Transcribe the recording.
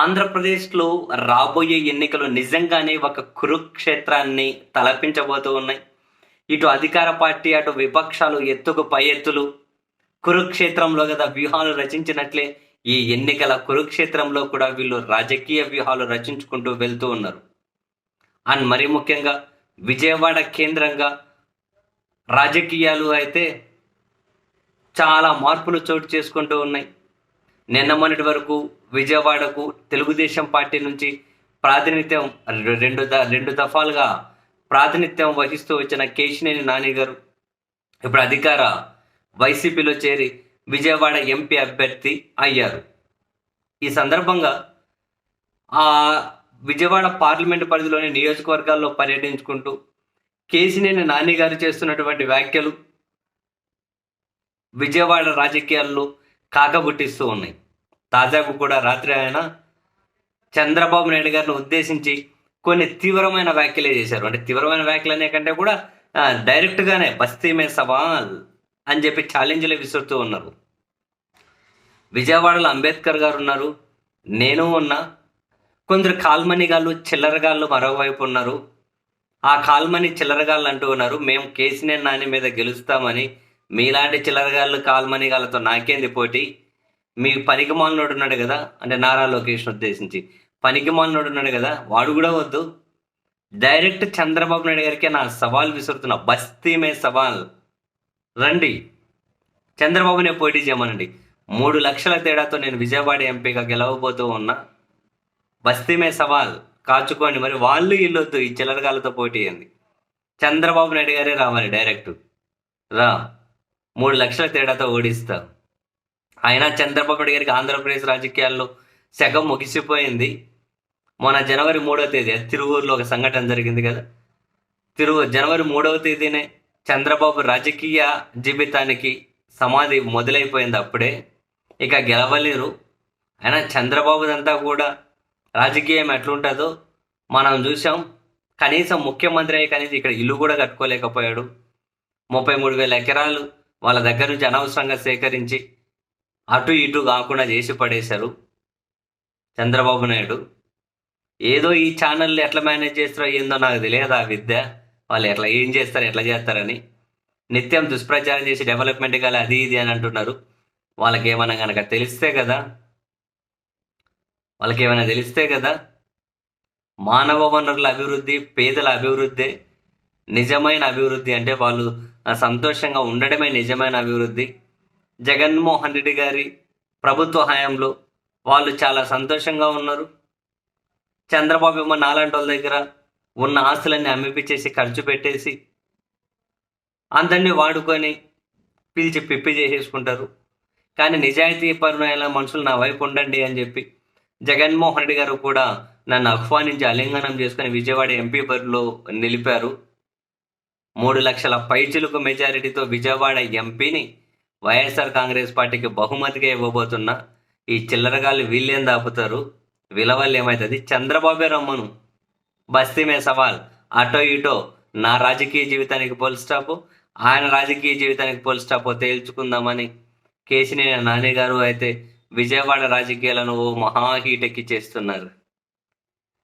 ఆంధ్రప్రదేశ్లో రాబోయే ఎన్నికలు నిజంగానే ఒక కురుక్షేత్రాన్ని తలపించబోతూ ఉన్నాయి. ఇటు అధికార పార్టీ అటు విపక్షాలు ఎత్తుకు పై ఎత్తులు కురుక్షేత్రంలో కదా వ్యూహాలు రచించినట్లే ఈ ఎన్నికల కురుక్షేత్రంలో కూడా వీళ్ళు రాజకీయ వ్యూహాలు రచించుకుంటూ వెళ్తూ ఉన్నారు. అండ్ మరీ ముఖ్యంగా విజయవాడ కేంద్రంగా రాజకీయాలు అయితే చాలా మార్పులు చోటు చేసుకుంటూ ఉన్నాయి. నిన్న మొన్నటి వరకు విజయవాడకు తెలుగుదేశం పార్టీ నుంచి ప్రాతినిధ్యం రెండు ద- రెండు దఫాలుగా ప్రాతినిధ్యం వహిస్తూ వచ్చిన కేశినేని నాని గారు ఇప్పుడు అధికార వైసీపీలో చేరి విజయవాడ ఎంపీ అభ్యర్థి అయ్యారు. ఈ సందర్భంగా ఆ విజయవాడ పార్లమెంటు పరిధిలోని నియోజకవర్గాల్లో పర్యటించుకుంటూ కేశినేని నాని గారు చేస్తున్నటువంటి వ్యాఖ్యలు విజయవాడ రాజకీయాల్లో కాకబుట్టిస్తూ ఉన్నాయి. తాజాకు కూడా రాత్రి ఆయన చంద్రబాబు నాయుడు గారిని ఉద్దేశించి కొన్ని తీవ్రమైన వ్యాఖ్యలే చేశారు. అంటే తీవ్రమైన వ్యాఖ్యలు అనే కంటే కూడా డైరెక్ట్గానే బస్తీ మే సవాల్ అని చెప్పి ఛాలెంజ్లే విసురుతూ ఉన్నారు. విజయవాడలో అంబేద్కర్ గారు ఉన్నారు నేను ఉన్నా కొందరు కాల్మణిగాళ్ళు చిల్లరగాళ్ళు మరోవైపు ఉన్నారు. ఆ కాల్మని చిల్లరగాళ్ళు అంటూ ఉన్నారు మేము కేసీఆర్ నాని మీద గెలుస్తామని మీలాంటి చిల్లరగాళ్ళు కాల్మణిగాళ్ళతో నాకేంది పోటీ? మీ పనికి ఉన్నాడు కదా? అంటే నారా లోకేష్ను ఉద్దేశించి. పనికిమాలినోడు ఉన్నాడు కదా? వాడు కూడా వద్దు. డైరెక్ట్ చంద్రబాబు నాయుడు గారికి నా సవాల్ విసురుతున్నా. బస్తీ మే సవాల్. రండి. చంద్రబాబునే పోటీ చేయమనండి. మూడు లక్షల తేడాతో నేను విజయవాడ ఎంపీగా గెలవబోతూ ఉన్నా. బస్తీ మే సవాల్. కాచుకోండి. మరి వాళ్ళు ఇల్లొద్దు. ఈ చిల్లరగాలతో పోటీ అయింది చంద్రబాబు నాయుడు గారే రావాలి డైరెక్ట్. రా. మూడు లక్షల తేడాతో ఓడిస్తాం అయినా చంద్రబాబు నాయుడు గారికి ఆంధ్రప్రదేశ్ రాజకీయాల్లో శకం ముగిసిపోయింది. మొన్న జనవరి మూడవ తేదీ తిరువూరులో ఒక సంఘటన జరిగింది కదా. తిరువు జనవరి మూడవ తేదీనే చంద్రబాబు రాజకీయ జీవితానికి సమాధి మొదలైపోయింది అప్పుడే. ఇక గెలవలేరు. అయినా చంద్రబాబుదంతా కూడా రాజకీయం ఎట్లుంటుందో మనం చూసాం కనీసం ముఖ్యమంత్రి అయ్యి కనీసం ఇక్కడ ఇల్లు కూడా కట్టుకోలేకపోయాడు. ముప్పై మూడు వేల ఎకరాలు వాళ్ళ దగ్గర నుంచి అనవసరంగా సేకరించి అటు ఇటు కాకుండా చేసి పడేశారు చంద్రబాబు నాయుడు. ఏదో ఈ ఛానల్ ఎట్లా మేనేజ్ చేస్తారో ఏందో నాకు తెలియదు ఆ విద్య. వాళ్ళు ఎట్లా ఏం చేస్తారు ఎట్లా చేస్తారని. నిత్యం దుష్ప్రచారం చేసి డెవలప్మెంట్ కాలే అది ఇది అని అంటున్నారు. వాళ్ళకి ఏమైనా కనుక తెలిస్తే కదా వాళ్ళకి ఏమైనా తెలిస్తే కదా మానవ వనరుల అభివృద్ధి పేదల అభివృద్ధి నిజమైన అభివృద్ధి అంటే వాళ్ళు సంతోషంగా ఉండడమే నిజమైన అభివృద్ధి. జగన్మోహన్ రెడ్డి గారి ప్రభుత్వ హయాంలో వాళ్ళు చాలా సంతోషంగా ఉన్నారు. చంద్రబాబు ఏమో నాలాంటి వాళ్ళ దగ్గర ఉన్న ఆస్తులన్నీ అమ్మిపిచ్చేసి ఖర్చు పెట్టేసి అందరినీ వాడుకొని పిలిచి పిప్పి చేసేసుకుంటారు. కానీ నిజాయితీ పరమైన మనుషులు నా వైపు ఉండండి అని చెప్పి జగన్మోహన్ రెడ్డి గారు కూడా నన్ను ఆహ్వానించి అలింగనం చేసుకుని విజయవాడ ఎంపీ బరిలో నిలిపారు. మూడు లక్షల పైచిలుకు మెజారిటీతో విజయవాడ ఎంపీని వైఎస్ఆర్ కాంగ్రెస్ పార్టీకి బహుమతిగా ఇవ్వబోతున్న ఈ చిల్లరగాళ్ళు వీళ్ళేం దాపుతారు? విలవల్ ఏమవుతుంది చంద్రబాబే రమ్మను. బస్తీమే సవాల్. అటో ఇటో. నా రాజకీయ జీవితానికి పోల్ స్టాప్ ఆయన రాజకీయ జీవితానికి పోల్ స్టాప్ తేల్చుకుందామని కేసినేని నాని గారు అయితే విజయవాడ రాజకీయాలను ఓ మహా హీటెక్కి చేస్తున్నారు